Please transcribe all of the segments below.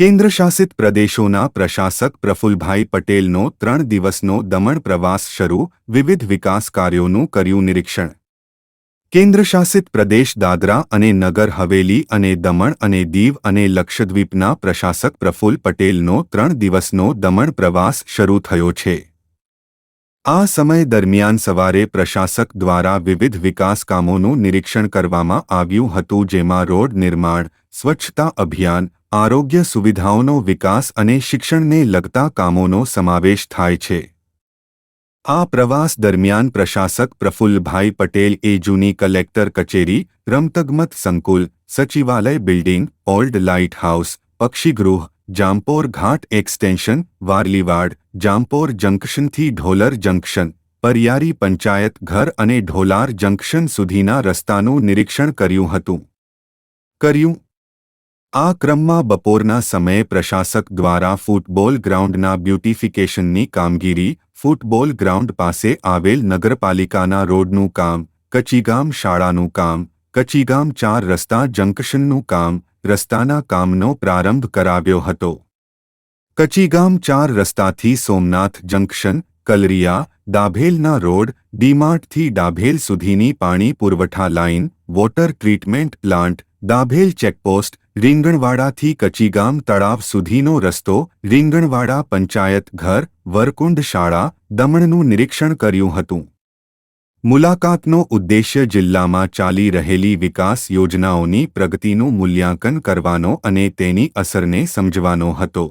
કેન્દ્રશાસિત પ્રદેશોના પ્રશાસક પ્રફુલભાઈ પટેલનો ત્રણ દિવસનો દમણ પ્રવાસ શરૂ, વિવિધ વિકાસ કાર્યોનું કર્યું નિરીક્ષણ. કેન્દ્રશાસિત પ્રદેશ દાદરા અને નગર હવેલી અને દમણ અને દીવ અને લક્ષદ્વીપના પ્રશાસક પ્રફુલ પટેલનો ત્રણ દિવસનો દમણ પ્રવાસ શરૂ થયો છે. આ સમય દરમિયાન સવારે પ્રશાસક દ્વારા વિવિધ વિકાસ કામોનું નિરીક્ષણ કરવામાં આવ્યું હતું, જેમાં રોડ નિર્માણ, સ્વચ્છતા અભિયાન આરોગ્ય સુવિધાઓનો વિકાસ અને શિક્ષણને લગતા કામોનો સમાવેશ થાય છે. આ પ્રવાસ દરમિયાન પ્રશાસક પ્રફુલ્લભાઈ પટેલ એ જૂની કલેક્ટર કચેરી, રમતગમત સંકુલ, સચિવાલય બિલ્ડિંગ, ઓલ્ડ લાઇટ હાઉસ પક્ષીગૃહ, જામપોર ઘાટ એક્સટેન્શન, વારલીવાડ, જામપોર જંકશનથી ઢોલર જંકશન, પરિયારી પંચાયત ઘર અને ઢોલાર જંકશન સુધીના રસ્તાનું નિરીક્ષણ કર્યું હતું. કર્યું આ ક્રમમાં બપોરના સમયે પ્રશાસક દ્વારા ફૂટબોલ ગ્રાઉન્ડના બ્યુટિફિકેશનની કામગીરી ફૂટબોલ ગ્રાઉન્ડ પાસે આવેલ નગરપાલિકાના રોડનું કામ, કચીગામ શાળાનું કામ, કચીગામ ચાર રસ્તા જંકશનનું કામ, રસ્તાના કામનો પ્રારંભ કરાવ્યો હતો. કચીગામ ચાર રસ્તાથી સોમનાથ જંકશન, કલરિયા, ડાભેલના રોડ, ડીમાર્ટથી ડાભેલ સુધીની પાણી પુરવઠા line, water treatment plant Dabhel checkpost રીંગણવાડાથી Kachigam તળાવ સુધીનો રસ્તો, રીંગણવાડા પંચાયત ઘર, વરકુંડ શાળા, દમણનું નિરીક્ષણ કર્યું હતું. મુલાકાતનો ઉદ્દેશ્ય જિલ્લામાં ચાલી રહેલી વિકાસ યોજનાઓની પ્રગતિનું મૂલ્યાંકન કરવાનો અને તેની અસરને સમજવાનો હતો.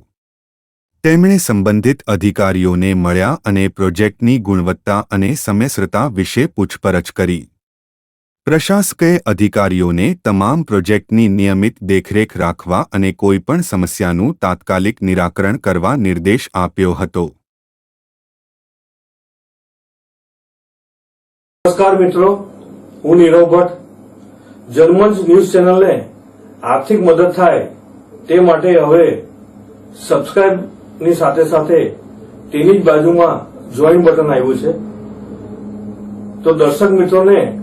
તેમણે સંબંધિત અધિકારીઓને મળ્યા અને પ્રોજેક્ટની ગુણવત્તા અને સમયસરતા વિશે પૂછપરછ કરી. પ્રશાસકે અધિકારીઓને તમામ પ્રોજેક્ટની નિયમિત દેખરેખ રાખવા અને કોઈપણ સમસ્યાનું તાત્કાલિક નિરાકરણ કરવા નિર્દેશ આપ્યો હતો. નમસ્કાર મિત્રો, હું નીરવ ભટ્ટ. જર્મન્સ ન્યૂઝ ચેનલને આર્થિક મદદ થાય તે માટે હવે સબસ્ક્રાઇબની સાથે સાથે તેની જ બાજુમાં જોઈન બટન આવ્યું છે. તો દર્શક મિત્રોને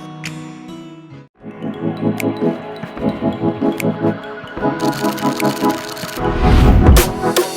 thank you